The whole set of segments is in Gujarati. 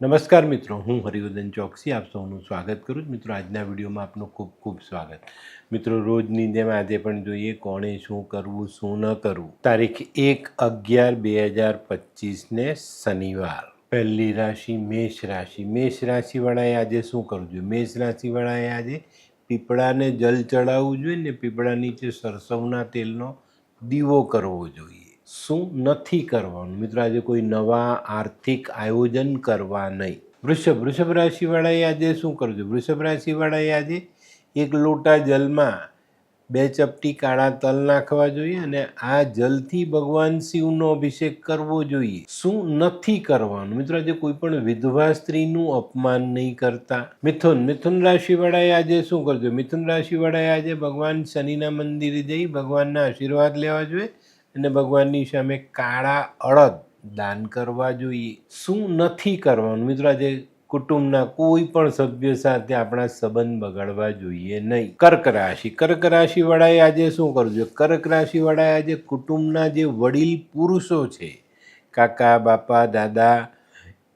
નમસ્કાર મિત્રો, હું હરિવર્ધન ચોકસી, આપ સૌનું સ્વાગત કરું છું. મિત્રો, આજના વિડીયોમાં આપનું ખૂબ ખૂબ સ્વાગત. મિત્રો, રોજની જેમ આજે પણ જોઈએ કોણે શું કરવું, શું ન કરવું. તારીખ એક અગિયાર બે હજાર પચીસને શનિવાર. પહેલી રાશિ મેષ રાશિ. મેષ રાશિવાળાએ આજે શું કરવું જોઈએ? મેષ રાશિવાળાએ આજે પીપળાને જલ ચડાવવું જોઈએ ને પીપળા નીચે સરસવના તેલનો દીવો કરવો જોઈએ. શું નથી કરવાનું? મિત્રો, આજે કોઈ નવા આર્થિક આયોજન કરવા નહીં. વૃષભ વૃષભ રાશિવાળાએ આજે શું કરવું જોઈએ વૃષભ રાશિવાળાએ આજે એક લોટા જલમાં બે ચપટી કાળા તલ નાખવા જોઈએ અને આ જલથી ભગવાન શિવનો અભિષેક કરવો જોઈએ. શું નથી કરવાનું? મિત્રો, આજે કોઈ પણ વિધવા સ્ત્રીનું અપમાન નહીં કરતા. મિથુન મિથુન રાશિવાળાએ આજે શું કરજો? મિથુન રાશિવાળાએ આજે ભગવાન શનિના મંદિરે જઈ ભગવાનના આશીર્વાદ લેવા જોઈએ અને ભગવાનની સામે કાળા અડદ દાન કરવા જોઈએ. શું નથી કરવાનું? મિત્રો, આજે કુટુંબના કોઈ પણ સભ્ય સાથે આપણા સંબંધ બગાડવા જોઈએ નહીં. કર્ક રાશિ. કર્ક રાશિવાળાએ આજે શું કરવું જોઈએ કર્ક રાશિવાળાએ આજે કુટુંબના જે વડીલ પુરુષો છે, કાકા, બાપા, દાદા,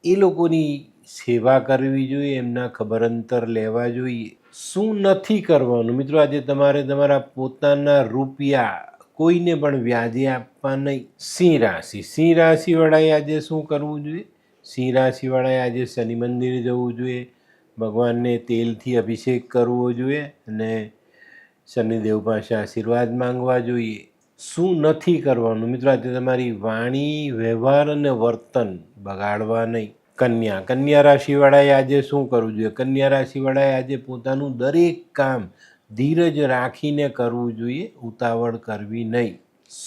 એ લોકોની સેવા કરવી જોઈએ, એમના ખબર અંતર લેવા જોઈએ. શું નથી કરવાનું? મિત્રો, આજે તમારે તમારા પોતાના રૂપિયા કોઈને પણ વ્યાજે આપવા નહીં. સિંહ રાશિ. સિંહ રાશિવાળાએ આજે શું કરવું જોઈએ? સિંહ રાશિવાળાએ આજે શનિ મંદિરે જવું જોઈએ. ભગવાનને તેલથી અભિષેક કરવો જોઈએ અને શનિદેવ પાસે આશીર્વાદ માંગવા જોઈએ. શું નથી કરવાનું? મિત્રો, આજે તમારી વાણી, વ્યવહાર અને વર્તન બગાડવા નહીં. કન્યા. કન્યા રાશિવાળાએ આજે શું કરવું જોઈએ? કન્યા રાશિવાળાએ આજે પોતાનું દરેક કામ ધીરજ રાખીને કરવું જોઈએ, ઉતાવળ કરવી નહીં.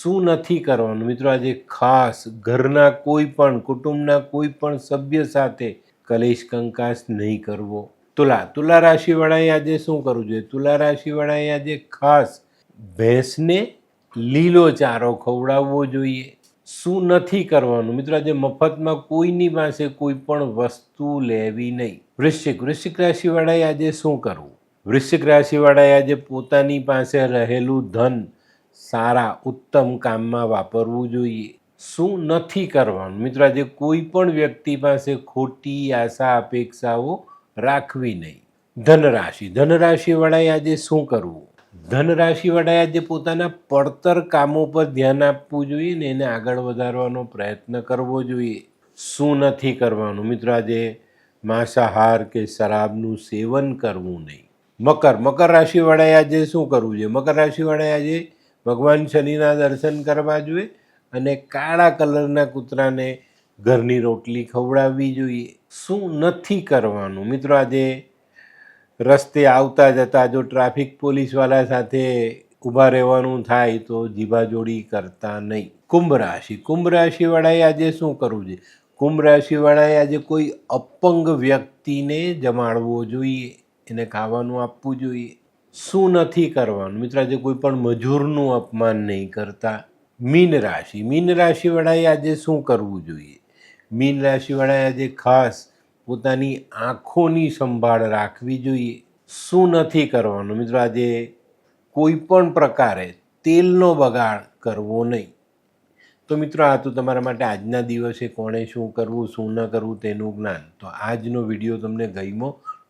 શું નથી કરવાનું? મિત્રો, આજે ખાસ ઘરના કોઈ પણ, કુટુંબના કોઈ પણ સભ્ય સાથે કલેશ કંકાસ નહીં કરવો. તુલા તુલા રાશિવાળાએ આજે શું કરવું જોઈએ? તુલા રાશિવાળાએ આજે ખાસ ભેંસને લીલો ચારો ખવડાવવો જોઈએ. શું નથી કરવાનું? મિત્રો, આજે મફતમાં કોઈની પાસે કોઈ પણ વસ્તુ લેવી નહીં. વૃશ્ચિક વૃશ્ચિક રાશિવાળાએ આજે શું કરવું? વૃશ્ચિક રાશિવાળાએ આજે પોતાની પાસે રહેલું ધન સારા ઉત્તમ કામમાં વાપરવું જોઈએ. શું નથી કરવાનું? મિત્રો, આજે કોઈ પણ વ્યક્તિ પાસે ખોટી આશા, અપેક્ષાઓ રાખવી નહીં. ધનરાશિ. ધનરાશિવાળાએ આજે શું કરવું? ધનરાશિવાળાએ આજે પોતાના પડતર કામો પર ધ્યાન આપવું જોઈએ ને એને આગળ વધારવાનો પ્રયત્ન કરવો જોઈએ. શું નથી કરવાનું? મિત્રો, આજે માંસાહાર કે શરાબનું સેવન કરવું નહીં. મકર. મકર રાશિવાળાએ આજે શું કરવું જોઈએ? મકર રાશિવાળાએ આજે ભગવાન શનિના દર્શન કરવા જોઈએ અને કાળા કલરના કૂતરાને ઘરની રોટલી ખવડાવવી જોઈએ. શું નથી કરવાનું? મિત્રો, આજે રસ્તે આવતા જતા જો ટ્રાફિક પોલીસવાળા સાથે ઊભા રહેવાનું થાય તો જીભાજોડી કરતા નહીં. કુંભ રાશિ. કુંભ રાશિવાળાએ આજે શું કરવું જોઈએ? કુંભ રાશિવાળાએ આજે કોઈ અપંગ વ્યક્તિને જમાડવો જોઈએ. એને ખાવાનું આપવું જોઈએ. શું નથી કરવાનું? મિત્ર, આજે કોઈ પણ મજૂરનું અપમાન નહીં કરતા. મીન રાશિ. મીન રાશિવાળાએ આજે શું કરવું જોઈએ? મીન રાશિવાળાએ આજે ખાસ પોતાની આંખોની સંભાળ રાખવી જોઈએ. શું નથી કરવાનું? મિત્રો, આજે કોઈ પણ પ્રકારે તેલનો બગાડ કરવો નહીં. તો મિત્રો, આ તો તમારા માટે આજના દિવસે કોણે શું કરવું, શું ન કરવું તેનું જ્ઞાન. તો આજનો વીડિયો તમને ગમ્યો.